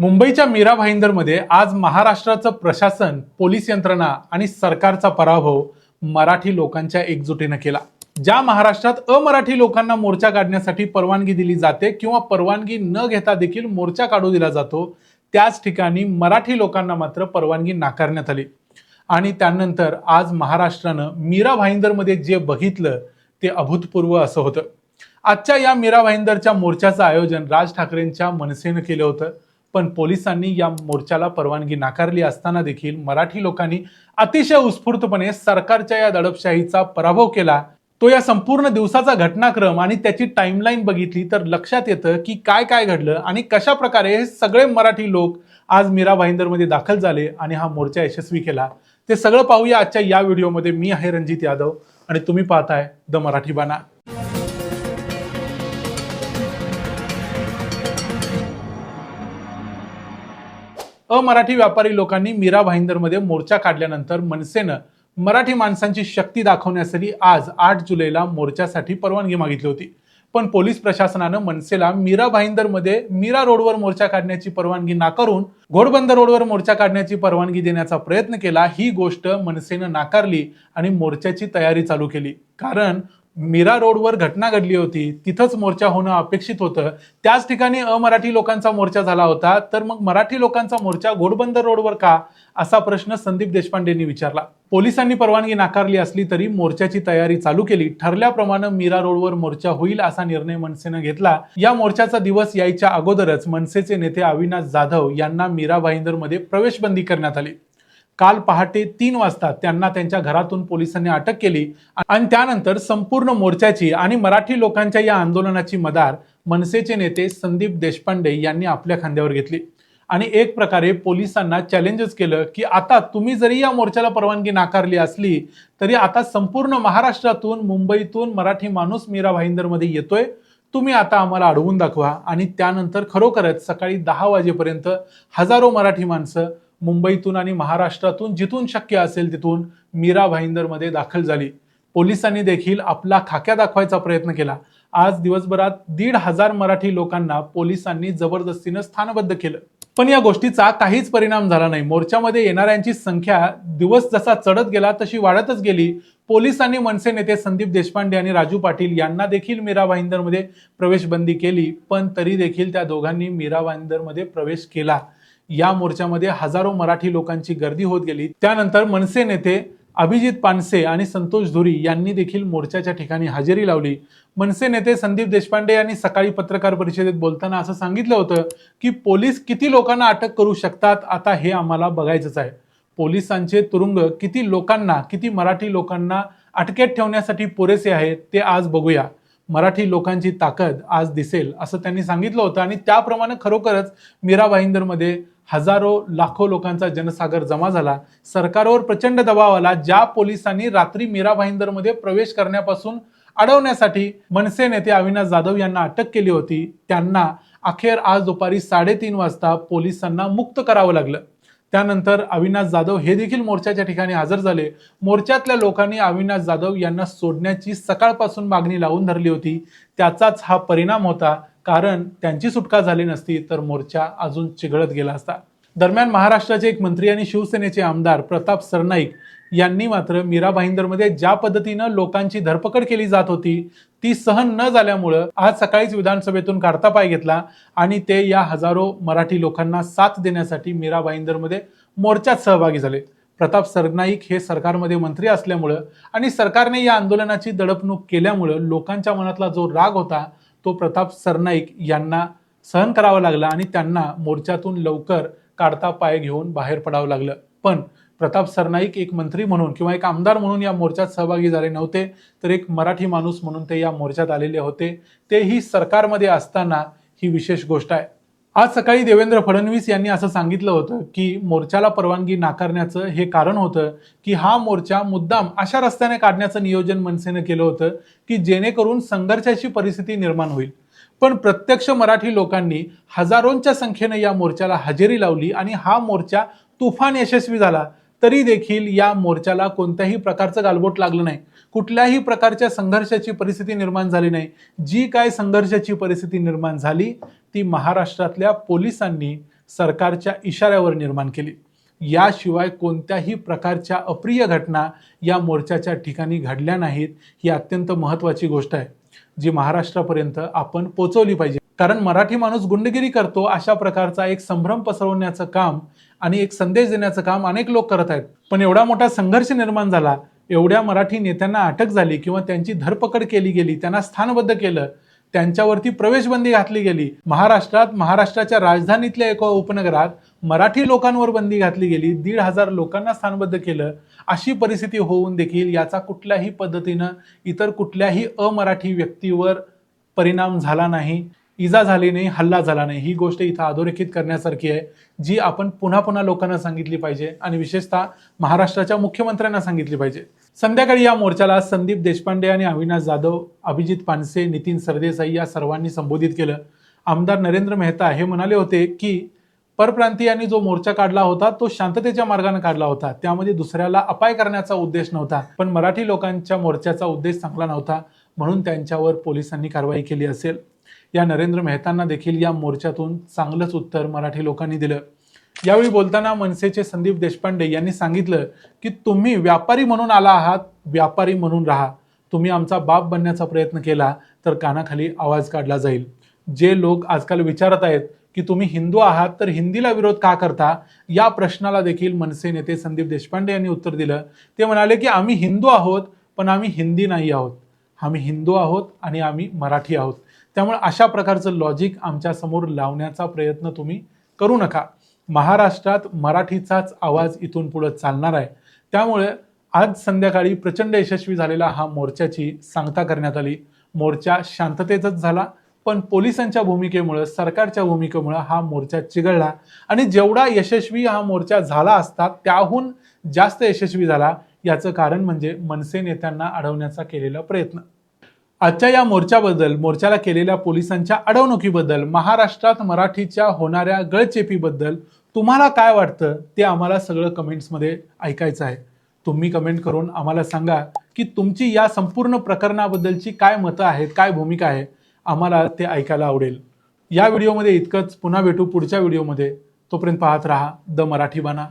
मुंबईच्या मीरा भाईंदरमध्ये आज महाराष्ट्राचं प्रशासन पोलीस यंत्रणा आणि सरकारचा पराभव मराठी लोकांच्या एकजुटीनं केला. ज्या महाराष्ट्रात अमराठी लोकांना मोर्चा काढण्यासाठी परवानगी दिली जाते किंवा परवानगी न घेता देखील मोर्चा काढू दिला जातो त्याच ठिकाणी मराठी लोकांना मात्र परवानगी नाकारण्यात आली. आणि त्यानंतर आज महाराष्ट्रानं मीरा भाईंदरमध्ये जे बघितलं ते अभूतपूर्व असं होतं. आजच्या या मीरा भाईंदरच्या मोर्चाचं आयोजन राज ठाकरेंच्या मनसेनं केलं होतं. पण पोलिसांनी या मोर्चाला परवानगी नाकारली असताना देखील मराठी लोकांनी अतिशय उत्स्फूर्तपणे सरकारच्या या दडपशाहीचा पराभव केला. तो या संपूर्ण दिवसाचा घटनाक्रम आणि त्याची टाइमलाईन बघितली तर लक्षात येतं की काय काय घडलं आणि कशा प्रकारे हे सगळे मराठी लोक आज मीरा भाईंदरमध्ये दाखल झाले आणि हा मोर्चा यशस्वी केला. ते सगळं पाहूया आजच्या या व्हिडिओमध्ये. मी आहे रणजित यादव आणि तुम्ही पाहताय द मराठी बाणा. अमराठी व्यापारी लोकांनी मीरा भाईंदरमध्ये मोर्चा काढल्यानंतर मनसेनं मराठी माणसांची शक्ती दाखवण्यासाठी आज आठ जुलैला मोर्चासाठी परवानगी मागितली होती. पण पोलीस प्रशासनानं मनसेला मीरा भाईंदरमध्ये मीरा रोडवर मोर्चा काढण्याची परवानगी नाकारून घोडबंदर रोडवर मोर्चा काढण्याची परवानगी देण्याचा प्रयत्न केला ही गोष्ट मनसेनं नाकारली आणि मोर्चाची तयारी चालू केली. कारण मीरा रोडवर घटना घडली होती तिथंच मोर्चा होणं अपेक्षित होतं. त्याच ठिकाणी अमराठी लोकांचा मोर्चा झाला होता. तर मग मराठी लोकांचा मोर्चा घोडबंदर रोडवर का? असा प्रश्न संदीप देशपांडेंनी विचारला. पोलिसांनी परवानगी नाकारली असली तरी मोर्चाची तयारी चालू केली. ठरल्याप्रमाणे मीरा रोडवर मोर्चा होईल असा निर्णय मनसेनं घेतला. या मोर्चाचा दिवस यायच्या अगोदरच मनसेचे नेते अविनाश जाधव यांना मीरा भाईंदरमध्ये प्रवेशबंदी करण्यात आली. काल पहाटे तीन वाजता त्यांना त्यांच्या घरातून पोलिसांनी अटक केली आणि त्यानंतर संपूर्ण मोर्चाची आणि मराठी लोकांच्या या आंदोलनाची मदार मनसेचे नेते संदीप देशपांडे यांनी आपल्या खांद्यावर घेतली. आणि एक प्रकारे पोलिसांना चॅलेंजच केलं की आता तुम्ही जरी या मोर्चाला परवानगी नाकारली असली तरी आता संपूर्ण महाराष्ट्रातून मुंबईतून मराठी माणूस मीरा भाईंदरमध्ये येतोय. तुम्ही आता आम्हाला अडवून दाखवा. आणि त्यानंतर खरोखरच सकाळी दहा वाजेपर्यंत हजारो मराठी माणसं मुंबईतून आणि महाराष्ट्रातून जिथून शक्य असेल तिथून मीरा भाईंदरमध्ये दाखल झाली. पोलिसांनी देखील आपला खाक्या दाखवायचा प्रयत्न केला. आज दिवसभरात दीड हजार मराठी लोकांना पोलिसांनी जबरदस्तीनं स्थानबद्ध केलं. पण या गोष्टीचा काहीच परिणाम झाला नाही. मोर्चामध्ये येणाऱ्यांची संख्या दिवस जसा चढत गेला तशी वाढतच गेली. पोलिसांनी मनसे नेते संदीप देशपांडे आणि राजू पाटील यांना देखील मीरा भाईंदरमध्ये प्रवेशबंदी केली पण तरी देखील त्या दोघांनी मीरा भाईंदरमध्ये प्रवेश केला. या मोर्चामध्ये हजारो मराठी लोकांची गर्दी होत गेली. त्यानंतर मनसे नेते अभिजित पानसे आणि संतोष धुरी यांनी देखील मोर्चाच्या ठिकाणी हजेरी लावली. मनसे नेते संदीप देशपांडे यांनी सकाळी पत्रकार परिषदेत बोलताना असं सांगितलं होतं की पोलीस किती लोकांना अटक करू शकतात आता हे आम्हाला बघायचंच आहे. पोलिसांचे तुरुंग किती लोकांना किती मराठी लोकांना अटकेत ठेवण्यासाठी पुरेसे आहेत ते आज बघूया. मराठी लोकांची ताकद आज दिसेल असं त्यांनी सांगितलं होतं. आणि त्याप्रमाणे खरोखरच मीरा भाईंदरमध्ये हजारो लाखो लोकांचा जनसागर जमा झाला. सरकारवर प्रचंड दबाव आला ज्या पोलिसांनी रात्री मीरा भाईंदरमध्ये प्रवेश करण्यापासून अडवण्यासाठी मनसे नेते अविनाश जाधव यांना अटक केली होती त्यांना अखेर आज दुपारी साडेतीन वाजता पोलिसांना मुक्त करावं लागलं. त्यानंतर अविनाश जाधव हे देखील मोर्चाच्या ठिकाणी हजर झाले. मोर्चातल्या लोकांनी अविनाश जाधव यांना सोडण्याची सकाळपासून मागणी लावून धरली होती. त्याचाच हा परिणाम होता. कारण त्यांची सुटका झाली नसती तर मोर्चा अजून चिघळत गेला असता. दरम्यान महाराष्ट्राचे एक मंत्री आणि शिवसेनेचे आमदार प्रताप सरनाईक यांनी मात्र मीरा भाईंदरमध्ये ज्या पद्धतीनं लोकांची धरपकड केली जात होती ती सहन न झाल्यामुळं आज सकाळीच विधानसभेतून काढता पाय घेतला आणि ते या हजारो मराठी लोकांना साथ देण्यासाठी मीरा भाईंदरमध्ये मोर्चात सहभागी झाले. प्रताप सरनाईक हे सरकारमध्ये मंत्री असल्यामुळं आणि सरकारने या आंदोलनाची दडपणूक केल्यामुळं लोकांच्या मनातला जो राग होता तो प्रताप सरनाईक यांना सहन करावा लागला आणि त्यांना मोर्चातून लवकर काढता पाय घेऊन बाहेर पडावं लागलं. पण प्रताप सरनाईक एक मंत्री म्हणून किंवा एक आमदार म्हणून या मोर्चात सहभागी झाले नव्हते तर एक मराठी माणूस म्हणून ते या मोर्चात आलेले होते. तेही सरकारमध्ये असताना ही विशेष गोष्ट आहे. आज सकाळी देवेंद्र फडणवीस यांनी असं सांगितलं होतं की मोर्चाला परवानगी नाकारण्याचं हे कारण होतं की हा मोर्चा मुद्दाम अशा रस्त्याने काढण्याचं नियोजन मनसेनं केलं होतं की जेणेकरून संघर्षाची परिस्थिती निर्माण होईल. पण प्रत्यक्ष मराठी लोकांनी हजारोंच्या संख्येनं या मोर्चाला हजेरी लावली आणि हा मोर्चा तुफान यशस्वी झाला. तरी देखील या मोर्चाला कोणत्याही प्रकारचं गालबोट लागलं नाही. कुठल्याही प्रकारच्या संघर्षाची परिस्थिती निर्माण झाली नाही. जी काय संघर्षाची परिस्थिती निर्माण झाली ती महाराष्ट्रातल्या पोलिसांनी सरकारच्या इशाऱ्यावर निर्माण केली. याशिवाय कोणत्याही प्रकारच्या अप्रिय घटना या मोर्चाच्या ठिकाणी घडल्या नाहीत ही अत्यंत महत्त्वाची गोष्ट आहे जी महाराष्ट्रापर्यंत आपण पोचवली पाहिजे. कारण मराठी माणूस गुंडगिरी करतो अशा प्रकारचा एक संभ्रम पसरवण्याचं काम आणि एक संदेश देण्याचं काम अनेक लोक करत आहेत. पण एवढा मोठा संघर्ष निर्माण झाला एवढ्या मराठी नेत्यांना अटक झाली किंवा त्यांची धरपकड केली गेली त्यांना स्थानबद्ध केलं त्यांच्यावरती प्रवेशबंदी घातली गेली. महाराष्ट्रात महाराष्ट्राच्या राजधानीतल्या एका उपनगरात मराठी लोकांवर बंदी घातली गेली दीड हजार लोकांना स्थानबद्ध केलं. अशी परिस्थिती होऊन देखील याचा कुठल्याही पद्धतीनं इतर कुठल्याही अमराठी व्यक्तीवर परिणाम झाला नाही. इजा झाली नाही हल्ला झाला नाही. ही गोष्ट इथं अधोरेखित करण्यासारखी आहे जी आपण पुन्हा पुन्हा लोकांना सांगितली पाहिजे आणि विशेषतः महाराष्ट्राच्या मुख्यमंत्र्यांना सांगितली पाहिजे. संध्याकाळी या मोर्चाला संदीप देशपांडे आणि अविनाश जाधव अभिजित पानसे नितीन सरदेसाई या सर्वांनी संबोधित केलं. आमदार नरेंद्र मेहता हे म्हणाले होते की परप्रांतीयांनी जो मोर्चा काढला होता तो शांततेच्या मार्गाने काढला होता. त्यामध्ये दुसऱ्याला अपाय करण्याचा उद्देश नव्हता पण मराठी लोकांच्या मोर्चाचा उद्देश चांगला नव्हता म्हणून त्यांच्यावर पोलिसांनी कारवाई केली असेल. या नरेंद्र मेहतांना देखील या मोर्चातून चांगलंच उत्तर मराठी लोकांनी दिलं. यावेळी बोलताना मनसेचे संदीप देशपांडे यांनी सांगितलं की तुम्ही व्यापारी म्हणून आला आहात व्यापारी म्हणून राहा. तुम्ही आमचा बाप बनण्याचा प्रयत्न केला तर कानाखाली आवाज काढला जाईल. जे लोक आजकाल विचारत आहेत की तुम्ही हिंदू आहात तर हिंदीला विरोध का करता? या प्रश्नाला देखील मनसे नेते संदीप देशपांडे यांनी उत्तर दिलं. ते म्हणाले की आम्ही हिंदू आहोत पण आम्ही हिंदी नाही आहोत. आम्ही हिंदू आहोत आणि आम्ही मराठी आहोत. त्यामुळे अशा प्रकारचं लॉजिक आमच्यासमोर लावण्याचा प्रयत्न तुम्ही करू नका. महाराष्ट्रात मराठीचाच आवाज इथून पुढे चालणार आहे. त्यामुळे आज संध्याकाळी प्रचंड यशस्वी झालेला हा मोर्चाची सांगता करण्यात आली. मोर्चा शांततेतच झाला पण पोलिसांच्या भूमिकेमुळं सरकारच्या भूमिकेमुळं हा मोर्चा चिघळला. आणि जेवढा यशस्वी हा मोर्चा झाला असता त्याहून जास्त यशस्वी झाला याचं कारण म्हणजे मनसे नेत्यांना अडवण्याचा केलेला प्रयत्न. आजच्या या मोर्चाबद्दल मोर्चाला केलेल्या पोलिसांच्या अडवणुकीबद्दल महाराष्ट्रात मराठीच्या होणाऱ्या गळचेपीबद्दल तुम्हाला काय वाटतं ते आम्हाला सगळं कमेंट्समध्ये ऐकायचं आहे. तुम्ही कमेंट करून आम्हाला सांगा की तुमची या संपूर्ण प्रकरणाबद्दलची काय मतं आहेत काय भूमिका आहे आम्हाला ते ऐकायला आवडेल. या व्हिडिओमध्ये इतकंच. पुन्हा भेटू पुढच्या व्हिडिओमध्ये. तोपर्यंत पाहत राहा द मराठी बाणा.